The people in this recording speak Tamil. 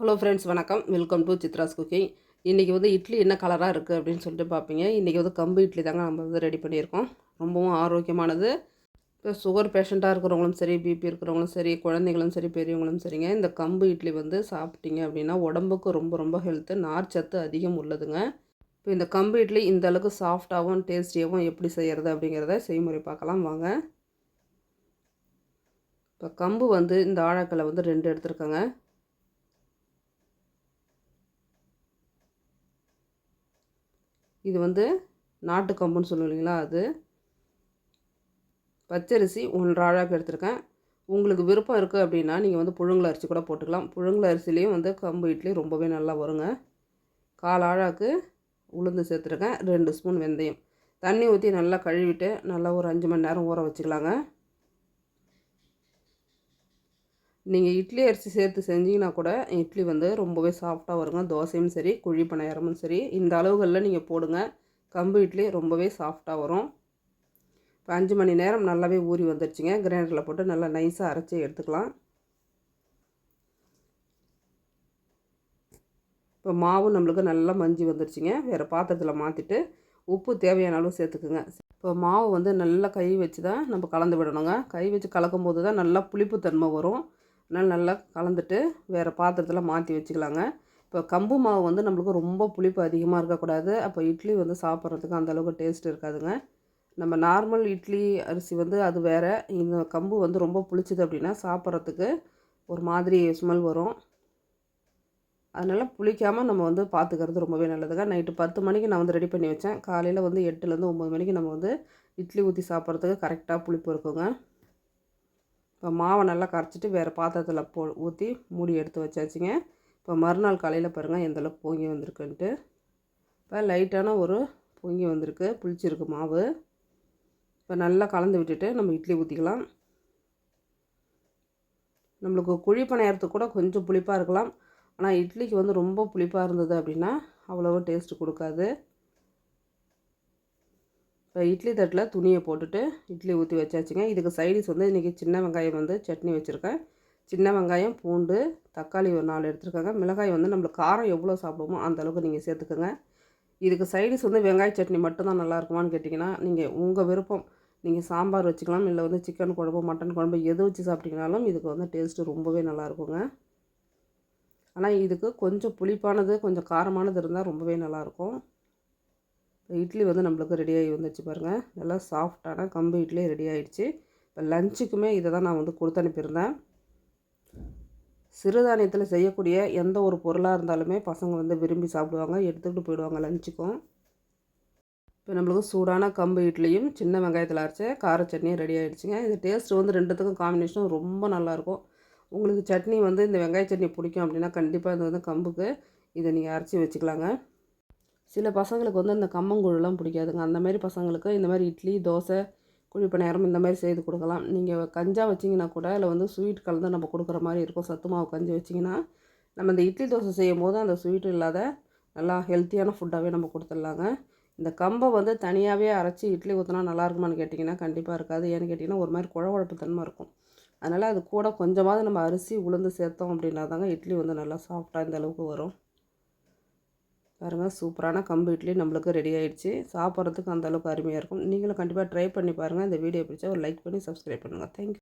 ஹலோ ஃப்ரெண்ட்ஸ் வணக்கம். வெல்கம் டு சித்ராஸ் குக்கிங் இன்றைக்கி வந்து இட்லி என்ன கலராக இருக்குது அப்படின்னு சொல்லிட்டு பார்ப்பீங்க இன்றைக்கி வந்து கம்பு இட்லி தாங்க நம்ம வந்து ரெடி பண்ணியிருக்கோம். ரொம்பவும் ஆரோக்கியமானது. இப்போ சுகர் பேஷண்ட்டாக இருக்கிறவங்களும் சரி பிபி இருக்கிறவங்களும் சரி குழந்தைங்களும் சரி பெரியவங்களும் சரிங்க. இந்த கம்பு இட்லி வந்து சாப்பிட்டீங்க அப்படின்னா உடம்புக்கு ரொம்ப ரொம்ப ஹெல்த்து நார் சத்து அதிகம் உள்ளதுங்க. இப்போ இந்த கம்பு இட்லி இந்த அளவுக்கு சாஃப்டாகவும் டேஸ்டியாகவும் எப்படி செய்கிறது அப்படிங்கிறத செய்முறை பார்க்கலாம். வாங்க. இப்போ கம்பு வந்து இந்த ஆழக்கலை வந்து ரெண்டு எடுத்துருக்கேங்க. இது வந்து நாட்டு கம்புன்னு சொல்லுவோம் இல்லைங்களா அது? பச்சரிசி ஒன்றரை அழகாக எடுத்திருக்கேன். உங்களுக்கு விருப்பம் இருக்குது அப்படின்னா நீங்கள் வந்து புழுங்கல் அரிசி கூட போட்டுக்கலாம். புழுங்கல் அரிசிலையும் வந்து கம்பு இட்லி ரொம்பவே நல்லா வருங்க. கால் ஆழாக்கு உளுந்து சேர்த்துருக்கேன். ரெண்டு ஸ்பூன் வெந்தயம். தண்ணி ஊற்றி நல்லா கழுவிட்டு நல்லா ஒரு அஞ்சு மணி நேரம் ஊற வச்சுக்கலாங்க. நீங்கள் இட்லி அரிசி சேர்த்து செஞ்சிங்கன்னா கூட இட்லி வந்து ரொம்பவே சாஃப்டாக வருங்க. தோசையும் சரி குழி பணியாரமும் சரி இந்த அளவுகளில் நீங்கள் போடுங்க. கம்பு இட்லி ரொம்பவே சாஃப்டாக வரும். இப்போ அஞ்சு மணி நேரம் நல்லாவே ஊறி வந்துடுச்சுங்க கிரைண்டரில் போட்டு நல்லா நைஸாக அரைச்சி எடுத்துக்கலாம். இப்போ மாவு நம்மளுக்கு நல்லா மஞ்சி வந்துடுச்சுங்க வேறு பாத்திரத்தில் மாற்றிட்டு உப்பு தேவையான அளவு சேர்த்துக்குங்க. இப்போ மாவு வந்து நல்லா கை வச்சு தான் நம்ம கலந்து விடணுங்க. கை வச்சு கலக்கும் போது தான் நல்லா புளிப்புத்தன்மை வரும். அதனால் நல்லா கலந்துட்டு வேறு பாத்திரத்தில் மாற்றி வச்சுக்கலாங்க. இப்போ கம்பு மாவு வந்து நம்மளுக்கு ரொம்ப புளிப்பு அதிகமாக இருக்கக்கூடாது. அப்போ இட்லி வந்து சாப்பிட்றதுக்கு அந்தளவுக்கு டேஸ்ட் இருக்காதுங்க. நம்ம நார்மல் இட்லி அரிசி வந்து அது வேறு. இந்த கம்பு வந்து ரொம்ப புளிச்சிது அப்படின்னா சாப்பிட்றதுக்கு ஒரு மாதிரி ஸ்மெல் வரும். அதனால் புளிக்காமல் நம்ம வந்து பார்த்துக்கிறது ரொம்பவே நல்லதுங்க. நைட்டு பத்து மணிக்கு நான் வந்து ரெடி பண்ணி வச்சேன். காலையில் வந்து எட்டுலேருந்து ஒம்பது மணிக்கு நம்ம வந்து இட்லி ஊற்றி சாப்பிட்றதுக்கு கரெக்டாக புளிப்பு இருக்குங்க. இப்போ மாவை நல்லா கரைச்சிட்டு வேறு பாத்திரத்தில் போ ஊற்றி மூடி எடுத்து வச்சாச்சுங்க. இப்போ மறுநாள் காலையில் பாருங்கள் எந்தளவுக்கு பொங்கி வந்திருக்குன்ட்டு. இப்போ லைட்டான ஒரு பொங்கி வந்திருக்கு புளிச்சிருக்கு மாவு. இப்போ நல்லா கலந்து விட்டுட்டு நம்ம இட்லி ஊற்றிக்கலாம் நம்மளுக்கு குழி பணியாரத்துக்கு கூட கொஞ்சம் புளிப்பாக இருக்கலாம். ஆனால் இட்லிக்கு வந்து ரொம்ப புளிப்பாக இருந்தது அப்படின்னா அவ்வளோவா டேஸ்ட்டு கொடுக்காது. இப்போ இட்லி தட்டில் துணியை போட்டுட்டு இட்லி ஊற்றி வச்சாச்சுங்க. இதுக்கு சைடிஸ் வந்து இன்றைக்கி சின்ன வெங்காயம் வந்து சட்னி வச்சுருக்கேன். சின்ன வெங்காயம் பூண்டு தக்காளி ஒரு நாலு எடுத்துருக்காங்க. மிளகாய் வந்து நம்மளுக்கு காரம் எவ்வளோ சாப்பிடுமோ அந்தளவுக்கு நீங்கள் சேர்த்துக்கோங்க. இதுக்கு சைடிஸ் வந்து வெங்காய சட்னி மட்டும்தான் நல்லா இருக்குமான்னு கேட்டிங்கன்னா நீங்கள் உங்கள் விருப்பம். நீங்கள் சாம்பார் வச்சுக்கலாம் இல்லை வந்து சிக்கன் குழம்பு மட்டன் குழம்பு எது வச்சு சாப்பிட்டீங்கனாலும் இதுக்கு வந்து டேஸ்ட்டு ரொம்பவே நல்லாயிருக்குங்க ஆனால் இதுக்கு கொஞ்சம் புளிப்பானது கொஞ்சம் காரமானது இருந்தால் ரொம்பவே நல்லாயிருக்கும் இட்லி வந்து நம்மளுக்கு ரெடி ஆகி வந்துச்சு பாருங்கள் நல்லா சாஃப்டான கம்பு இட்லி ரெடி ஆகிடுச்சு இப்போ லஞ்சுக்குமே இதை தான் நான் வந்து கொடுத்து அனுப்பியிருந்தேன். சிறுதானியத்தில் செய்யக்கூடிய எந்த ஒரு பொருளாக இருந்தாலுமே பசங்க வந்து விரும்பி சாப்பிடுவாங்க. எடுத்துக்கிட்டு போயிடுவாங்க லஞ்சுக்கும் இப்போ நம்மளுக்கு சூடான கம்பு இட்லியும் சின்ன வெங்காயத்தில் அரைச்ச கார சட்னியும் ரெடி ஆகிடுச்சுங்க இந்த டேஸ்ட் வந்து ரெண்டுத்துக்கும் காம்பினேஷனும் ரொம்ப நல்லாயிருக்கும் உங்களுக்கு சட்னி வந்து இந்த வெங்காய சட்னி பிடிக்கும் அப்படின்னா கண்டிப்பாக இது வந்து கம்புக்கு இதை நீங்கள் அரைச்சி வச்சுக்கலாங்க. சில பசங்களுக்கு வந்து அந்த கம்மங்கூழெலாம் பிடிக்காதுங்க. அந்த மாதிரி பசங்களுக்கு இந்த மாதிரி இட்லி தோசை குழிப்பணியாரம் இந்த மாதிரி செய்து கொடுக்கலாம். நீங்கள் கஞ்சா வச்சிங்கன்னா கூட அதில் வந்து ஸ்வீட் கலந்து நம்ம கொடுக்குற மாதிரி இருக்கும். சத்து மாவு கஞ்சி வச்சிங்கன்னா நம்ம இந்த இட்லி தோசை செய்யும் போது அந்த ஸ்வீட் இல்லாத நல்லா ஹெல்த்தியான ஃபுட்டாகவே நம்ம கொடுத்துடலாங்க. இந்த கம்பை வந்து தனியாகவே அரைச்சி இட்லி ஊற்றினா நல்லா இருக்குமான்னு கேட்டிங்கன்னா கண்டிப்பாக இருக்காது. ஏன்னு கேட்டிங்கன்னா ஒரு மாதிரி குழகுழப்பு தன்மை இருக்கும். அதனால் அது கூட கொஞ்சமாவது நம்ம அரிசி உளுந்து சேர்த்தோம் அப்படின்னா தாங்க இட்லி வந்து நல்லா சாஃப்டாக இந்த அளவுக்கு வரும். பாருங்கள் சூப்பரான கம்பு இட்லி நம்மளுக்கு ரெடி ஆகிடுச்சு சாப்பிட்றதுக்கு அந்தளவுக்கு அருமையாக இருக்கும். நீங்களும் கண்டிப்பாக ட்ரை பண்ணி பாருங்கள் இந்த வீடியோ பிடிச்சா ஒரு லைக் பண்ணி சப்ஸ்கிரைப் பண்ணுங்கள் தேங்க்யூ